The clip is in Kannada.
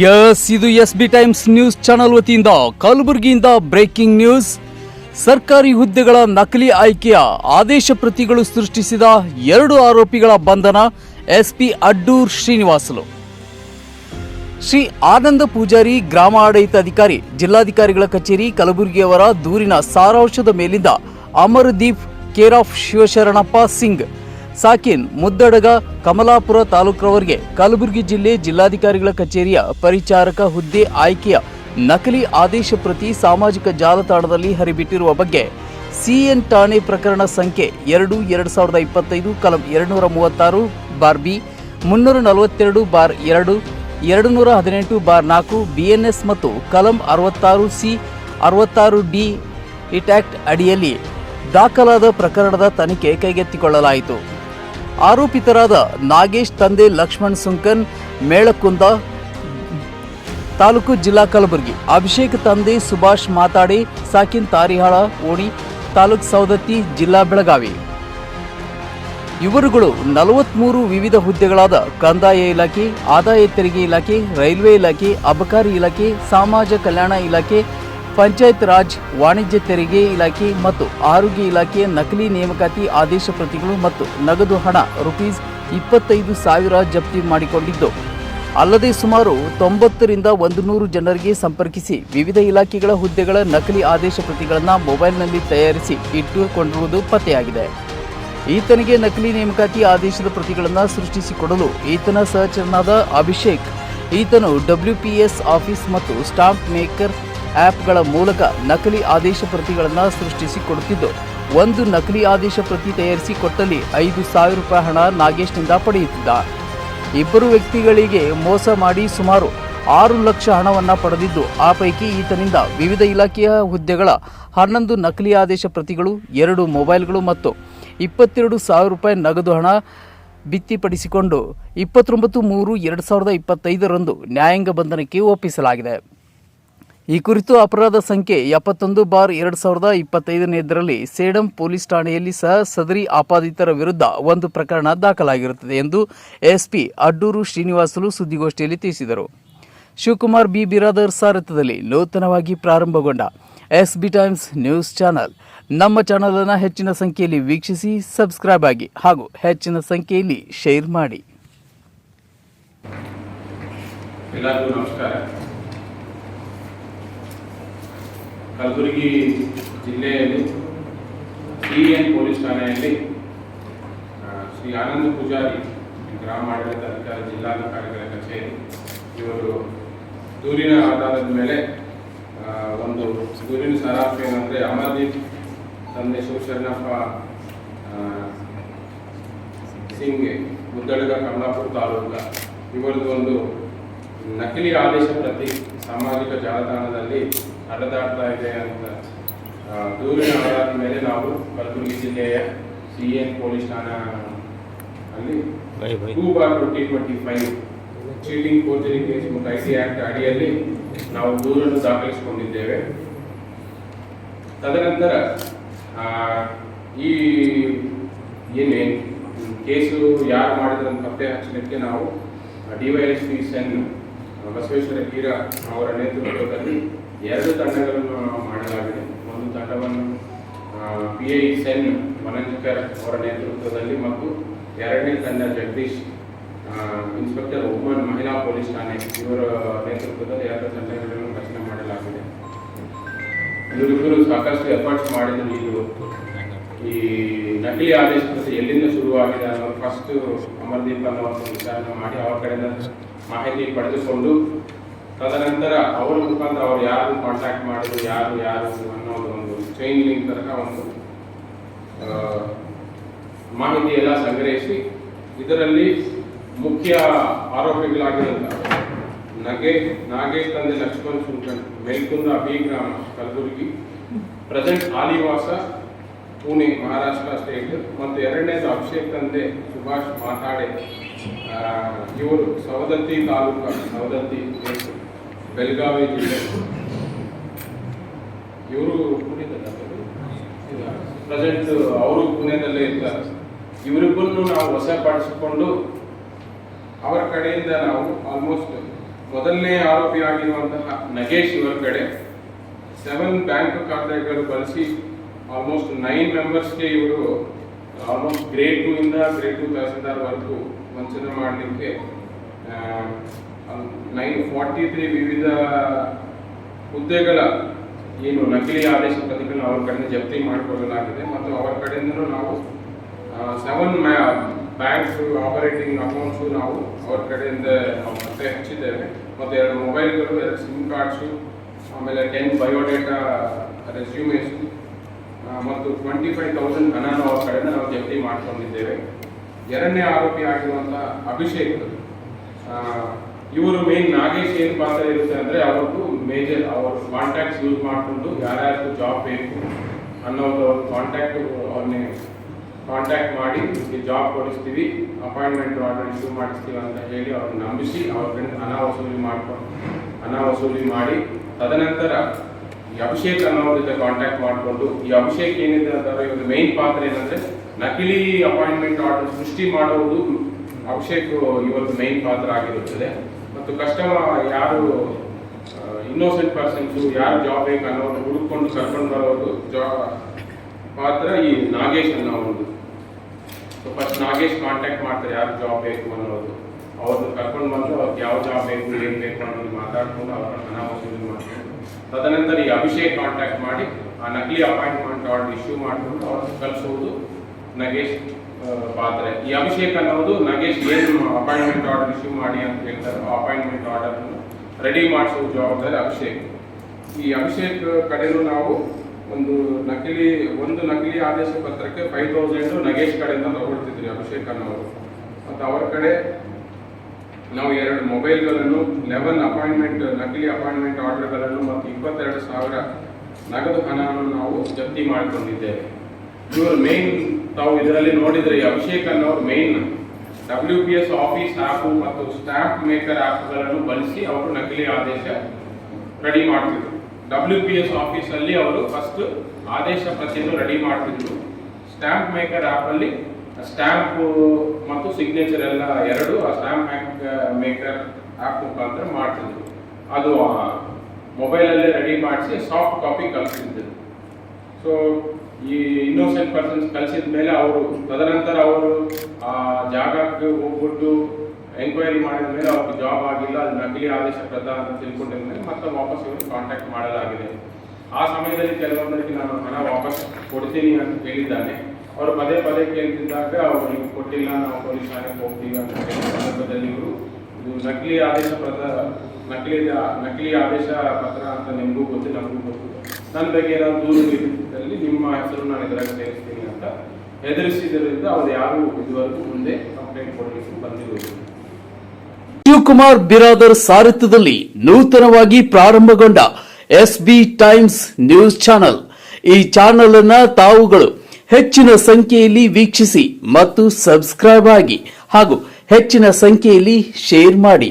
ಯಸ್ ಇದು S B times news channel ವತಿಯಿಂದ ಕಲಬುರಗಿಯಿಂದ ಬ್ರೇಕಿಂಗ್ ನ್ಯೂಸ್. ಸರ್ಕಾರಿ ಹುದ್ದೆಗಳ ನಕಲಿ ಆಯ್ಕೆಯ ಆದೇಶ ಪ್ರತಿಗಳು ಸೃಷ್ಟಿಸಿದ ಎರಡು ಆರೋಪಿಗಳ ಬಂಧನ ಎಸ್ಪಿ ಅಡ್ಡೂರ್ ಶ್ರೀನಿವಾಸಲು. ಶ್ರೀ ಆನಂದ ಪೂಜಾರಿ ಗ್ರಾಮ ಆಡಳಿತ ಅಧಿಕಾರಿ, ಜಿಲ್ಲಾಧಿಕಾರಿಗಳ ಕಚೇರಿ ಕಲಬುರಗಿಯವರ ದೂರಿನ ಸಾರಾಂಶದ ಮೇಲಿಂದ ಅಮರದೀಪ್ ಕೇರ್ ಆಫ್ ಶಿವಶರಣಪ್ಪ ಸಿಂಗ್ ಸಾಕಿನ್ ಮುದ್ದಡಗ ಕಮಲಾಪುರ ತಾಲೂಕರವರಿಗೆ ಕಲಬುರಗಿ ಜಿಲ್ಲೆ ಜಿಲ್ಲಾಧಿಕಾರಿಗಳ ಕಚೇರಿಯ ಪರಿಚಾರಕ ಹುದ್ದೆ ಆಯ್ಕೆಯ ನಕಲಿ ಆದೇಶ ಪ್ರತಿ ಸಾಮಾಜಿಕ ಜಾಲತಾಣದಲ್ಲಿ ಹರಿಬಿಟ್ಟಿರುವ ಬಗ್ಗೆ ಸಿಎನ್ ಠಾಣೆ ಪ್ರಕರಣ ಸಂಖ್ಯೆ ಎರಡು ಎರಡು ಸಾವಿರದ ಇಪ್ಪತ್ತೈದು, ಕಲಂ ಎರಡುನೂರ ಮೂವತ್ತಾರು, ಬಾರ್ ಬಿ, ಮುನ್ನೂರ ನಲವತ್ತೆರಡು, ಬಾರ್ ಎರಡು ಎರಡು ನೂರ ಹದಿನೆಂಟು, ಬಾರ್ ನಾಲ್ಕು, ಬಿಎನ್ಎಸ್ ಮತ್ತು ಕಲಂ ಅರವತ್ತಾರು ಸಿ, ಅರವತ್ತಾರು ಡಿ, ಇಟ್ಯಾಕ್ಟ್ ಅಡಿಯಲ್ಲಿ ದಾಖಲಾದ ಪ್ರಕರಣದ ತನಿಖೆ ಕೈಗೆತ್ತಿಕೊಳ್ಳಲಾಯಿತು. ಆರೋಪಿತರಾದ ನಾಗೇಶ್ ತಂದೆ ಲಕ್ಷ್ಮಣ್ ಸುಂಕನ್ ಮೇಳಕುಂದ ತಾಲೂಕು ಜಿಲ್ಲಾ ಕಲಬುರಗಿ. ಅಭಿಷೇಕ್ ತಂದೆ ಸುಭಾಷ್ ಮಾತಾಡಿ, ಸಾಕಿನ್ ತಾರಿಹಾಳ ಓಣಿ ತಾಲೂಕು ಸವದತ್ತಿ ಜಿಲ್ಲಾ ಬೆಳಗಾವಿ. ಇವರುಗಳು ನಲವತ್ಮೂರು ವಿವಿಧ ಹುದ್ದೆಗಳಾದ ಕಂದಾಯ ಇಲಾಖೆ, ಆದಾಯ ತೆರಿಗೆ ಇಲಾಖೆ, ರೈಲ್ವೆ ಇಲಾಖೆ, ಅಬಕಾರಿ ಇಲಾಖೆ, ಸಮಾಜ ಕಲ್ಯಾಣ ಇಲಾಖೆ ಪಂಚಾಯತ್ ರಾಜ್, ವಾಣಿಜ್ಯ ತೆರಿಗೆ ಇಲಾಖೆ ಮತ್ತು ಆರೋಗ್ಯ ಇಲಾಖೆಯ ನಕಲಿ ನೇಮಕಾತಿ ಆದೇಶ ಪ್ರತಿಗಳು ಮತ್ತು ನಗದು ಹಣ ರುಪೀಸ್ ಇಪ್ಪತ್ತೈದು ಸಾವಿರ ಜಪ್ತಿ ಮಾಡಿಕೊಂಡಿದ್ದು. ಅಲ್ಲದೆ ಸುಮಾರು ತೊಂಬತ್ತರಿಂದ ಒಂದು ನೂರು ಜನರಿಗೆ ಸಂಪರ್ಕಿಸಿ ವಿವಿಧ ಇಲಾಖೆಗಳ ಹುದ್ದೆಗಳ ನಕಲಿ ಆದೇಶ ಪ್ರತಿಗಳನ್ನು ಮೊಬೈಲ್ನಲ್ಲಿ ತಯಾರಿಸಿ ಇಟ್ಟುಕೊಂಡಿರುವುದು ಪತ್ತೆಯಾಗಿದೆ. ಈತನಿಗೆ ನಕಲಿ ನೇಮಕಾತಿ ಆದೇಶದ ಪ್ರತಿಗಳನ್ನು ಸೃಷ್ಟಿಸಿಕೊಡಲು ಈತನ ಸಹಚರನಾದ ಅಭಿಷೇಕ್, ಈತನು ಡಬ್ಲ್ಯೂಪಿಎಸ್ ಆಫೀಸ್ ಮತ್ತು ಸ್ಟಾಂಪ್ ಮೇಕರ್ ಆ್ಯಪ್ಗಳ ಮೂಲಕ ನಕಲಿ ಆದೇಶ ಪ್ರತಿಗಳನ್ನು ಸೃಷ್ಟಿಸಿಕೊಡುತ್ತಿದ್ದು, ಒಂದು ನಕಲಿ ಆದೇಶ ಪ್ರತಿ ತಯಾರಿಸಿ ಕೊಟ್ಟಲ್ಲಿ ಐದು ಸಾವಿರ ರೂಪಾಯಿ ಹಣ ನಾಗೇಶ್ನಿಂದ ಪಡೆಯುತ್ತಿದ್ದ. ಇಬ್ಬರು ವ್ಯಕ್ತಿಗಳಿಗೆ ಮೋಸ ಮಾಡಿ ಸುಮಾರು ಆರು ಲಕ್ಷ ಹಣವನ್ನು ಪಡೆದಿದ್ದು, ಆ ಪೈಕಿ ಈತನಿಂದ ವಿವಿಧ ಇಲಾಖೆಯ ಹುದ್ದೆಗಳ ಹನ್ನೊಂದು ನಕಲಿ ಆದೇಶ ಪ್ರತಿಗಳು, ಎರಡು ಮೊಬೈಲ್ಗಳು ಮತ್ತು ಇಪ್ಪತ್ತೆರಡು ಸಾವಿರ ರೂಪಾಯಿ ನಗದು ಹಣ ಬಿತ್ತಿಪಡಿಸಿಕೊಂಡು ಇಪ್ಪತ್ತೊಂಬತ್ತು ಮೂರು ಎರಡು ಸಾವಿರದ ಇಪ್ಪತ್ತೈದರಂದು ನ್ಯಾಯಾಂಗ ಬಂಧನಕ್ಕೆ ಒಪ್ಪಿಸಲಾಗಿದೆ. ಈ ಕುರಿತು ಅಪರಾಧ ಸಂಖ್ಯೆ ಎಪ್ಪತ್ತೊಂದು ಬಾರ್ ಎರಡು ಸಾವಿರದ ಇಪ್ಪತ್ತೈದನೇದರಲ್ಲಿ ಸೇಡಂ ಪೊಲೀಸ್ ಠಾಣೆಯಲ್ಲಿ ಸಹ ಸದರಿ ಆಪಾದಿತರ ವಿರುದ್ಧ ಒಂದು ಪ್ರಕರಣ ದಾಖಲಾಗಿರುತ್ತದೆ ಎಂದು ಎಸ್ಪಿ ಅಡ್ಡೂರು ಶ್ರೀನಿವಾಸಲು ಸುದ್ದಿಗೋಷ್ಠಿಯಲ್ಲಿ ತಿಳಿಸಿದರು. ಶಿವಕುಮಾರ್ ಬಿ. ಬಿರಾದರ್ ಸಾರಥ್ಯದಲ್ಲಿ ನೂತನವಾಗಿ ಪ್ರಾರಂಭಗೊಂಡ S B times news channel. ನಮ್ಮ ಚಾನಲನ್ನು ಹೆಚ್ಚಿನ ಸಂಖ್ಯೆಯಲ್ಲಿ ವೀಕ್ಷಿಸಿ, ಸಬ್ಸ್ಕ್ರೈಬ್ ಆಗಿ ಹಾಗೂ ಹೆಚ್ಚಿನ ಸಂಖ್ಯೆಯಲ್ಲಿ ಶೇರ್ ಮಾಡಿ. ಎಲ್ಲರಿಗೂ ನಮಸ್ಕಾರ. ಕಲಬುರಗಿ ಜಿಲ್ಲೆಯಲ್ಲಿ ಸಿ ಎನ್ ಪೊಲೀಸ್ ಠಾಣೆಯಲ್ಲಿ ಶ್ರೀ ಆನಂದ ಪೂಜಾರಿ ಗ್ರಾಮ ಆಡಳಿತ ಅಧಿಕಾರಿ ಜಿಲ್ಲಾಧಿಕಾರಿಗಳ ಕಚೇರಿ. ಇವರು ದೂರಿನ ಆಧಾರದ ಮೇಲೆ ಒಂದು ದೂರಿನ ಸಾರಾಂಶ ಏನಂದರೆ ಅಮರ್ದೀಪ್ ತಂದೆ ಶಿವಶರಣಪ್ಪ ಸಿಂಗ್ ಮುದ್ದಳಗ ಕಮಲಾಪುರ ತಾಲೂಕ ಇವರದ್ದು ಒಂದು ನಕಲಿ ಆದೇಶ ಪ್ರತಿ ಸಾಮಾಜಿಕ ಜಾಲತಾಣದಲ್ಲಿ ಹರಿದಾಡ್ತಾ ಇದೆ ಅಂತ. ದೂರಿನ ಆಧಾರದ ಮೇಲೆ ನಾವು ಕಲಬುರಗಿ ಜಿಲ್ಲೆಯ ಸಿ ಎನ್ ಪೊಲೀಸ್ ಠಾಣಾ ಅಲ್ಲಿ two bar twenty twenty five cheating forgery case ಮತ್ತು ಐ ಸಿ ಆಕ್ಟ್ ಅಡಿಯಲ್ಲಿ ನಾವು ದೂರನ್ನು ದಾಖಲಿಸಿಕೊಂಡಿದ್ದೇವೆ. ತದನಂತರ ಆ, ಈ ಏನೇ ಕೇಸು ಯಾರು ಮಾಡಿದ್ರಂತ ಪತ್ತೆ ಹಚ್ಚಲಿಕ್ಕೆ ನಾವು ಡಿ ವೈ ಎಸ್ ಪಿ ಸೆನ್ ಬಸವೇಶ್ವರ ಕೀರ ಅವರ ನೇತೃತ್ವದಲ್ಲಿ ಎರಡು ತಂಡಗಳನ್ನು ಮಾಡಲಾಗಿದೆ. ಒಂದು ತಂಡವನ್ನು ಪಿ ಐ ಸೆನ್ ವನಂಜಕರ್ ಅವರ ನೇತೃತ್ವದಲ್ಲಿ ಮತ್ತು ಎರಡನೇ ತಂಡ ಜಗದೀಶ್ ಇನ್ಸ್ಪೆಕ್ಟರ್ ಒಮ್ಮನ್ ಮಹಿಳಾ ಪೊಲೀಸ್ ಠಾಣೆ ಇವರ ನೇತೃತ್ವದಲ್ಲಿ ಎರಡು ತಂಡಗಳನ್ನು ರಚನೆ ಮಾಡಲಾಗಿದೆ. ಇವರಿಬ್ಬರು ಸಾಕಷ್ಟು ಎಫರ್ಟ್ಸ್ ಮಾಡಿದ್ರು ಇದು ಈ ನಕಲಿ ಆದೇಶ ಎಲ್ಲಿಂದ ಶುರುವಾಗಿದೆ ಅನ್ನೋ ಫಸ್ಟ್ ಅಮರ್ದೀಪ್ ಅನ್ನೋ ವಿಚಾರಣೆ ಮಾಡಿ ಅವರ ಕಡೆಯಿಂದ ಮಾಹಿತಿ ಪಡೆದುಕೊಂಡು ತದನಂತರ ಅವರ ಮುಖಾಂತರ ಅವ್ರು ಯಾರು ಕಾಂಟ್ಯಾಕ್ಟ್ ಮಾಡಿದ್ರು, ಯಾರು ಯಾರು ಅನ್ನೋದು ಒಂದು ಚೈನ್ ಲಿಂಕ್ ತನಕ ಒಂದು ಮಾಹಿತಿ ಎಲ್ಲ ಸಂಗ್ರಹಿಸಿ ಇದರಲ್ಲಿ ಮುಖ್ಯ ಆರೋಪಿಗಳಾಗಿರುವಂತಹ ನಗೆ, ನಾಗೇಶ್ ತಂದೆ ಲಕ್ಷ್ಮಣ್ ಸುಂಕನ್ ಮೇಲ್ಕುಂದ ಬಿ ಗ್ರಾಮ ಕಲಬುರಗಿ ಪ್ರೆಸೆಂಟ್ ಆಲಿವಾಸ, ಪುಣೆ, ಮಹಾರಾಷ್ಟ್ರ ಸ್ಟೇಟ್ ಮತ್ತು ಎರಡನೇದು ಅಭಿಷೇಕ್ ತಂದೆ ಸುಭಾಷ್ ಮಾತಾಡೆ. ಇವರು ಸವದತ್ತಿ ತಾಲೂಕು, ಸವದತ್ತಿ ಬೆಳಗಾವಿ ಜಿಲ್ಲೆ. ಇವರು ಪ್ರೆಸೆಂಟ್ ಅವರು? ಪುಣೆದಲ್ಲೇ ಇದ್ದಾರೆ. ಇವರಿಬ್ಬರನ್ನು ನಾವು ವಶಪಡಿಸಿಕೊಂಡು ಅವರ ಕಡೆಯಿಂದ ನಾವು ಆಲ್ಮೋಸ್ಟ್ ಮೊದಲನೇ ಆರೋಪಿಯಾಗಿರುವಂತಹ ನಗೇಶ್ ಇವರ ಕಡೆ ಸೆವೆನ್ ಬ್ಯಾಂಕ್ ಖಾತೆಗಳು ಬಳಸಿ ಆಲ್ಮೋಸ್ಟ್ ನೈನ್ ಮೆಂಬರ್ಸ್ಗೆ ಇವರು ಆಲ್ಮೋಸ್ಟ್ ಗ್ರೇಡ್ ಟೂ ಇಂದ ಗ್ರೇಡ್ ಟು ತಹಸೀಲ್ದಾರ್ವರೆಗೂ ವಂಚನೆ ಮಾಡಲಿಕ್ಕೆ ನೈನ್ ಫಾರ್ಟಿ ತ್ರೀ ವಿವಿಧ ಹುದ್ದೆಗಳ ಏನು ನಕಲಿ ಆದೇಶ ಪ್ರತಿಗಳನ್ನು ಅವರ ಕಡೆಯಿಂದ ಜಪ್ತಿ ಮಾಡಿಕೊಳ್ಳಲಾಗಿದೆ ಮತ್ತು ಅವರ ಕಡೆಯಿಂದಲೂ ನಾವು ಸೆವೆನ್ ಬ್ಯಾಂಕ್ಸ್ ಆಪರೇಟಿಂಗ್ ಅಕೌಂಟ್ಸು ನಾವು ಅವ್ರ ಕಡೆಯಿಂದ ನಾವು ಪತ್ತೆ ಹಚ್ಚಿದ್ದೇವೆ. ಮತ್ತು ಎರಡು ಮೊಬೈಲ್ಗಳು ಎರಡು ಸಿಮ್ ಕಾರ್ಡ್ಸು ಆಮೇಲೆ ಟೆನ್ ಬಯೋಡೇಟಾ ರೆಸ್ಯೂಮೇಸು ಮತ್ತು ಟ್ವೆಂಟಿ ಫೈವ್ ತೌಸಂಡ್ ಹಣನ ಅವರ ಕಡೆಯಿಂದ ನಾವು ಜಪ್ತಿ ಮಾಡ್ಕೊಂಡಿದ್ದೇವೆ. ಎರಡನೇ ಆರೋಪಿ ಆಗಿರುವಂಥ ಅಭಿಷೇಕ್. ಇವರು ಮೇನ್ ನಾಗೇಶ್ ಏನು ಪಾತ್ರ ಇರುತ್ತೆ ಅಂದರೆ ಅವ್ರದ್ದು ಮೇಜರ್ ಅವ್ರ ಕಾಂಟ್ಯಾಕ್ಟ್ ಯೂಸ್ ಮಾಡಿಕೊಂಡು ಯಾರ್ಯಾರು ಜಾಬ್ ಬೇಕು ಅನ್ನೋದು ಅವ್ರ ಕಾಂಟ್ಯಾಕ್ಟ್ ಅವ್ರನ್ನೇ ಕಾಂಟ್ಯಾಕ್ಟ್ ಮಾಡಿ ನಿಮಗೆ ಜಾಬ್ ಕೊಡಿಸ್ತೀವಿ ಅಪಾಯಿಂಟ್ಮೆಂಟ್ ಆರ್ಡರ್ ಇಶ್ಯೂ ಮಾಡಿಸ್ತೀವಿ ಅಂತ ಹೇಳಿ ಅವ್ರನ್ನ ನಂಬಿಸಿ ಅವ್ರ ಕಡೆ ಹಣ ವಸೂಲಿ ಮಾಡ್ಕೊಂಡು ಹಣ ವಸೂಲಿ ಮಾಡಿ, ತದನಂತರ ಈ ಅಭಿಷೇಕ್ ಅನ್ನೋರ ಜೊತೆ ಕಾಂಟ್ಯಾಕ್ಟ್ ಮಾಡಿಕೊಂಡು, ಈ ಅಭಿಷೇಕ್ ಏನಿದೆ ಅದರ ಒಂದು ಮೇನ್ ಪಾತ್ರ ಏನಂದ್ರೆ ನಕಲಿ ಅಪಾಯಿಂಟ್ಮೆಂಟ್ ಆರ್ಡರ್ ಸೃಷ್ಟಿ ಮಾಡುವುದು ಅಭಿಷೇಕ್ ಇವತ್ತು ಮೇನ್ ಪಾತ್ರ ಆಗಿರುತ್ತದೆ. ಮತ್ತು ಕಸ್ಟಮರ್ ಯಾರು ಇನ್ನೋಸೆಂಟ್ ಪರ್ಸನ್ಸು ಯಾರು ಜಾಬ್ ಬೇಕು ಅನ್ನೋದು ಹುಡುಕೊಂಡು ಕರ್ಕೊಂಡು ಬರೋದು ಜಾ ಪಾತ್ರ ಈ ನಾಗೇಶ್ ಅನ್ನೋ ಒಂದು ಸೊ ಫಸ್ಟ್ ನಾಗೇಶ್ ಕಾಂಟ್ಯಾಕ್ಟ್ ಮಾಡ್ತಾರೆ ಯಾರು ಜಾಬ್ ಬೇಕು ಅನ್ನೋದು. ಅವ್ರನ್ನ ಕರ್ಕೊಂಡು ಬಂದು ಅವ್ರಿಗೆ ಯಾವ ಜಾಬ್ ಬೇಕು, ಏನು ಬೇಕು ಅನ್ನೋದು ಮಾತಾಡ್ಕೊಂಡು ಅವರ ಹಣ ಮಾಡ್ಕೊಂಡು ತದನಂತರ ಈ ಅಭಿಷೇಕ್ ಕಾಂಟ್ಯಾಕ್ಟ್ ಮಾಡಿ, ಆ ನಕಲಿ ಅಪಾಯಿಂಟ್ಮೆಂಟ್ ಆರ್ಡರ್ ಇಶ್ಯೂ ಮಾಡಿಕೊಂಡು ಅವ್ರನ್ನ ಕಳಿಸೋದು ನಗೇಶ್ ಪಾತ್ರೆ. ಈ ಅಭಿಷೇಕ್ ಅನ್ನೋದು ನಗೇಶ್ ಏನು ಅಪಾಯಿಂಟ್ಮೆಂಟ್ ಆರ್ಡರ್ ಇಶ್ಯೂ ಮಾಡಿ ಅಂತ ಹೇಳ್ತಾರೆ ಅಪಾಯಿಂಟ್ಮೆಂಟ್ ಆರ್ಡರ್ ರೆಡಿ ಮಾಡಿಸೋ ಜವಾಬ್ದಾರಿ ಅಭಿಷೇಕ್. ಈ ಅಭಿಷೇಕ್ ಕಡೆನೂ ನಾವು ಒಂದು ನಕಲಿ ಒಂದು ನಕಲಿ ಆದೇಶ ಪತ್ರಕ್ಕೆ ಫೈವ್ ತೌಸಂಡು ನಗೇಶ್ ಕಡೆಯಿಂದ ತಗೊಳ್ತಿದ್ರಿ ಅಭಿಷೇಕ್ ಅನ್ನೋರು. ಮತ್ತು ಅವರ ಕಡೆ ನಾವು ಎರಡು ಮೊಬೈಲ್ಗಳನ್ನು ಲೆವೆನ್ ಅಪಾಯಿಂಟ್ಮೆಂಟ್ ನಕಲಿ ಅಪಾಯಿಂಟ್ಮೆಂಟ್ ಆರ್ಡರ್ಗಳನ್ನು ಮತ್ತು ಇಪ್ಪತ್ತೆರಡು ಸಾವಿರ ನಗದು ಹಣವನ್ನು ನಾವು ಜಪ್ತಿ ಮಾಡಿಕೊಂಡಿದ್ದೇವೆ. ಇವರು ಮೇನ್ ತಾವು ಇದರಲ್ಲಿ ನೋಡಿದರೆ ಈ ಅಭಿಷೇಕ್ ಅನ್ನೋರು main W P S office app ಮತ್ತು ಸ್ಟ್ಯಾಂಪ್ ಮೇಕರ್ ಆ್ಯಪ್ಗಳನ್ನು ಬಳಸಿ ಅವರು ನಕಲಿ ಆದೇಶ ರೆಡಿ ಮಾಡ್ತಿದ್ರು. ಡಬ್ಲ್ಯೂ ಪಿ ಎಸ್ ಆಫೀಸಲ್ಲಿ ಅವರು ಫಸ್ಟ್ ಆದೇಶ ಪ್ರತಿಯನ್ನು ರೆಡಿ ಮಾಡ್ತಿದ್ರು. ಸ್ಟ್ಯಾಂಪ್ ಮೇಕರ್ ಆ್ಯಪಲ್ಲಿ ಸ್ಟ್ಯಾಂಪ್ ಮತ್ತು ಸಿಗ್ನೇಚರ್ ಎಲ್ಲ ಎರಡು, ಆ ಸ್ಟ್ಯಾಂಪ್ ಮೇಕರ್ ಆ್ಯಪ್ ಮುಖಾಂತರ ಮಾಡ್ತಿದ್ರು. ಅದು ಮೊಬೈಲಲ್ಲೇ ರೆಡಿ ಮಾಡಿಸಿ ಸಾಫ್ಟ್ ಕಾಪಿ ಕಲಿಸಿದ್ರು. ಸೊ ಈ ಇನ್ನೋಸೆಂಟ್ ಪರ್ಸನ್ಸ್ ಕಲಿಸಿದ ಮೇಲೆ ಅವರು, ತದನಂತರ ಅವರು, ಆ, ಜಾಗಕ್ಕೆ ಹೋಗ್ಬಿಟ್ಟು ಎಂಕ್ವೈರಿ ಮಾಡಿದ ಮೇಲೆ ಅವ್ರಿಗೆ ಜಾಬ್ ಆಗಿಲ್ಲ, ಅದು ನಕಲಿ ಆದೇಶ ಪ್ರದಾನ ಅಂತ ತಿಳ್ಕೊಂಡಿದ ಮೇಲೆ ಮತ್ತೆ ವಾಪಸ್ ಇವರು ಕಾಂಟ್ಯಾಕ್ಟ್ ಮಾಡಲಾಗಿದೆ. ಆ ಸಮಯದಲ್ಲಿ ಕೆಲವೊಂದರಿಗೆ ನಾನು ಹಣ ವಾಪಸ್ ಕೊಡ್ತೀನಿ ಅಂತ ಹೇಳಿದ್ದಾನೆ. ಅವರು ಪದೇ ಪದೇ ಕೇಳ್ತಿದ್ದಾಗ ಅವರು ನೀವು ಕೊಟ್ಟಿಲ್ಲ, ನಾವು ಪೊಲೀಸ್ ಠಾಣೆಗೆ ಹೋಗ್ತೀವಿ ಅಂತ ಹೇಳಿದ ಇದು ನಕಲಿ ಆದೇಶ ಪತ್ರ ನಕಲಿ ನಕಲಿ ಆದೇಶ ಪತ್ರ ಅಂತ ನಿಮಗೂ ಗೊತ್ತು, ನಮಗೂ ಬಗ್ಗೆ ಏನಾದ್ರು ದೂರು ನಿಮ್ಮ ಹೆಸರು ನಾನು ಸೇರಿಸ್ತೀನಿ ಅಂತ ಅವ್ರು ಯಾರು ಇದುವರೆಗೂ ಮುಂದೆ ಕಂಪ್ಲೇಂಟ್ ಕೊಡಲಿಕ್ಕೆ ಬಂದಿರುವುದು ಶಿವಕುಮಾರ್ ಬಿರಾದರ್ ಸಾರಥ್ಯದಲ್ಲಿ ನೂತನವಾಗಿ ಪ್ರಾರಂಭಗೊಂಡ S B times news channel. ಈ ಚಾನೆಲ್ ಅನ್ನ ತಾವುಗಳು ಹೆಚ್ಚಿನ ಸಂಖ್ಯೆಯಲ್ಲಿ ವೀಕ್ಷಿಸಿ ಮತ್ತು ಸಬ್ಸ್ಕ್ರೈಬ್ ಆಗಿ ಹಾಗೂ ಹೆಚ್ಚಿನ ಸಂಖ್ಯೆಯಲ್ಲಿ ಶೇರ್ ಮಾಡಿ.